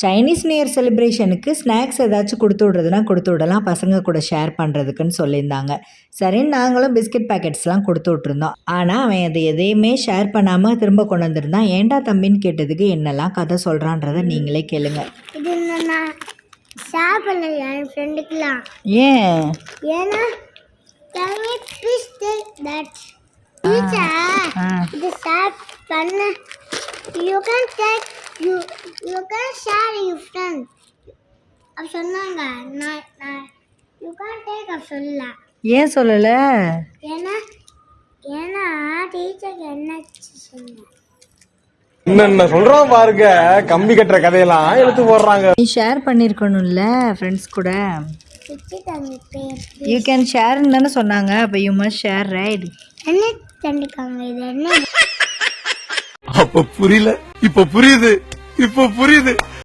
Chinese new year செலிப்ரேஷனுக்கு snacks ஏதாச்சும் கொடுத்து விட்றதுனா கொடுத்து விடலாம். பசங்க கூட ஷேர் பண்ணுறதுக்குன்னு சொல்லியிருந்தாங்க. சரின்னு நாங்களும் பிஸ்கட் பேக்கெட்ஸ்லாம் கொடுத்து விட்ருந்தோம் ஆனால் அவன் அது எதையுமே ஷேர் பண்ணாமல் திரும்ப கொண்டு வந்திருந்தான். ஏன்டா தம்பின்னு கேட்டதுக்கு என்னெல்லாம் கதை சொல்கிறான்றதை நீங்களே கேளுங்க. ஏன்? ஏன்னா இது பண்ண you can take you you can share you friend அப்படி சொன்னாங்க நான் நான் யூ கேன் டேக் அப்படி சொல்லல ஏன் சொல்லலை? ஏன்னா ஏன்னா டீச்சருக்கு என்ன சொன்னேன் என்னென்ன சொல்றோம் பாருங்க கம்பி கட்டுற கதையெல்லாம் எடுத்து போடுறாங்க. நீ ஷேர் பண்ணியிருக்கணும்ல ஃப்ரெண்ட்ஸ் கூட. யூ கேன் ஷேர்னு தானே சொன்னாங்க அப்போ யூ மஸ்ட் ஷேர் ரைட் என்ன தண்டிக்காங்க இது? என்ன? அப்ப புரியல. இப்ப புரியுது. இப்ப புரியுது.